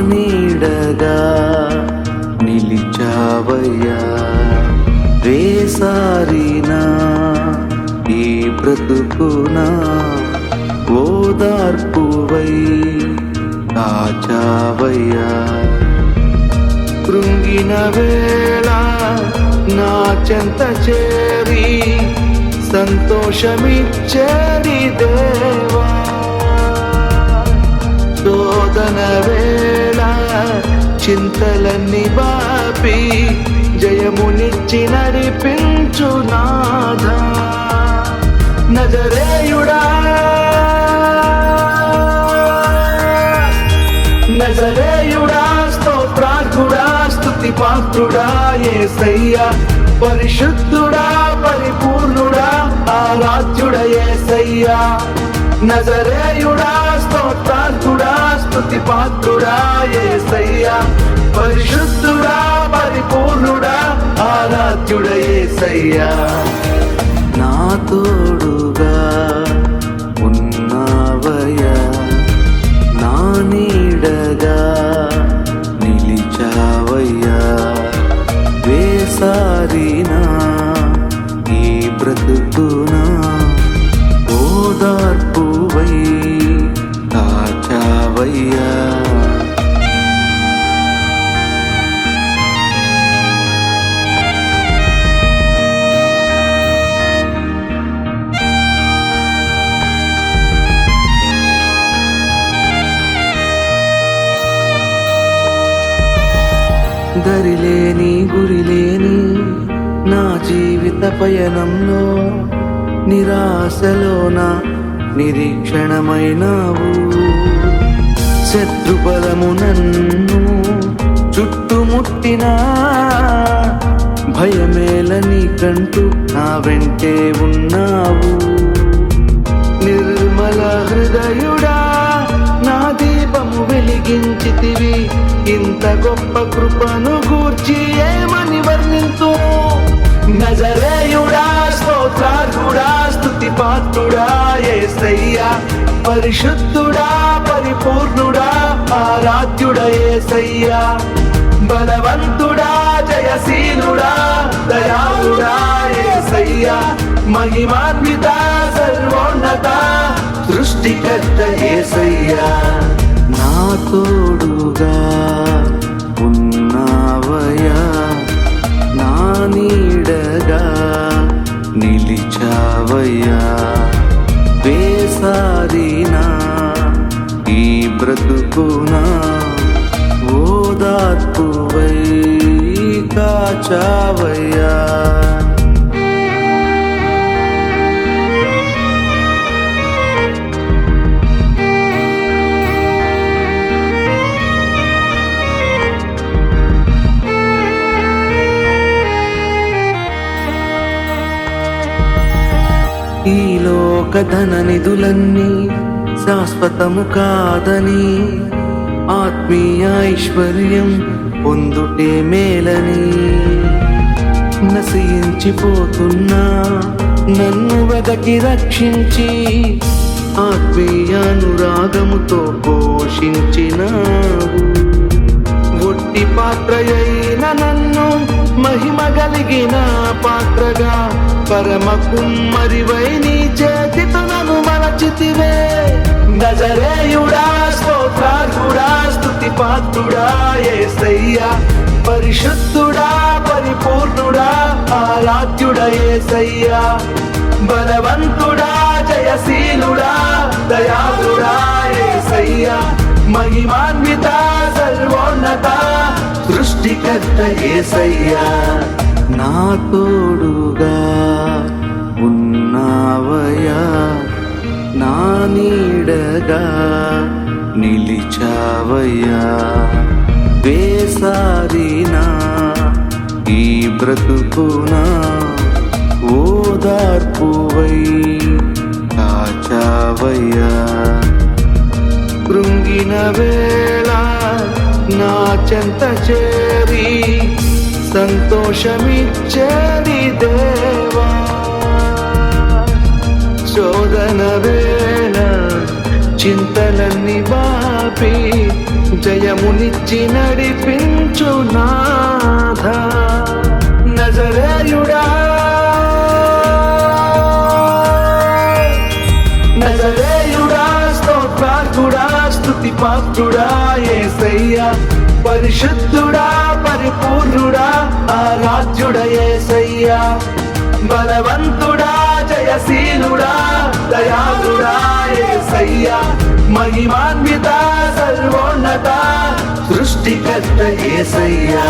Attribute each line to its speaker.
Speaker 1: నీడగా నిలిచావయ్యా. వేసారినా ఈ బ్రతుకునా ఓదార్పువై కాచావయ్యా. కృంగిన వేళ నా చెంత చేరి సంతోషమిచ్చరిదే. చింతలన్నీ బాపి జయమునిచ్చి నడిపించు నాథ. నజరేయుడా. నజరేయుడా స్తోత్రార్హుడా స్థుతి పాత్రుడా ఏసయ్యా పరిశుద్ధుడా పరిపూర్ణుడా ఆరాధ్యుడ ఏసయ్యా. నజరేయుడా స్తోత్రార్థుడా స్థుతి పాత్రుడా ఏసయ్యా. పరిశుద్ధుడా పరిపూర్ణుడా ఆరాధ్యుడ ఏసయ్యా. నా దరిలేని గురిలేని నా జీవిత పయనంలో నిరాశలోన నిరీక్షణమైనావు. శత్రుబలము నన్ను చుట్టుముట్టినా భయమేల నీకంటూ నా వెంటే ఉన్నావు. నిర్మల హృదయుడా నా దీపము వెలిగించితివి. ఇంత గొప్ప కృపను గూర్చి ఏమని వర్ణింతు? నజరేయుడా స్తోత్రార్హుడా స్తుతి పాత్రుడా ఏసయ్యా పరిశుద్ధుడా పరిపూర్ణ ఆరాధ్యుడ బలవంతుడా జయశీలుడా దయాళుడా ఏసయ్యా. మహిమాన్విత సర్వోన్నత సృష్టికర్త ఏసయ్యా. బ్రతుకునా? ఓదార్పువై కాచావయ్యా ఈ లోక ధన నిధులన్నీ శాశ్వతము కాదని ఆత్మీయ ఐశ్వర్యం పొందుటే మేలని. నశయించిపోతున్నా నన్ను వెదకి రక్షించి ఆత్మీయానురాగముతో పోషించినావు. ఒట్టి పాత్రయైన నన్ను మహిమ కలిగిన పాత్రగా పరమ కుమ్మరివై నీ చేతితో నన్ను మలచితివే. నజరేయుడా స్తోత్రార్హుడా స్థుతి పాత్రుడా ఏసయ్యా పరిశుద్ధుడా పరిపూర్ణుడా ఆరాధ్యుడ ఏసయ్యా. బలవంతుడా జయశీలుడా దయాళుడా ఏసయ్యా నా తోడుగా ఉన్నావయ్యా నా నీడగా నిలిచావయ్యా. వేసారినా ఈ బ్రతుకునా ఓదార్పువై కాచావయ్యా. కృంగిన వేళ నా చెంత చే సంతోషమిచ్చేది దేవా? శోధన వేళ చింతలన్నీ బాపి జయమునిచ్చి నడిపించు నాథ. నజరేయుడా. నజరేయుడా స్తోత్రార్హుడా స్తుతి పాత్రుడా ఏసయ్యా. పరిశుద్ధుడా పరిపూర్ణుడా ఆరాధ్యుడ ఏసయ్యా. బలవంతుడా జయశీలుడా దయాళుడా ఏసయ్యా. మహిమాన్విత సర్వోన్నత సృష్టికర్త ఏసయ్యా.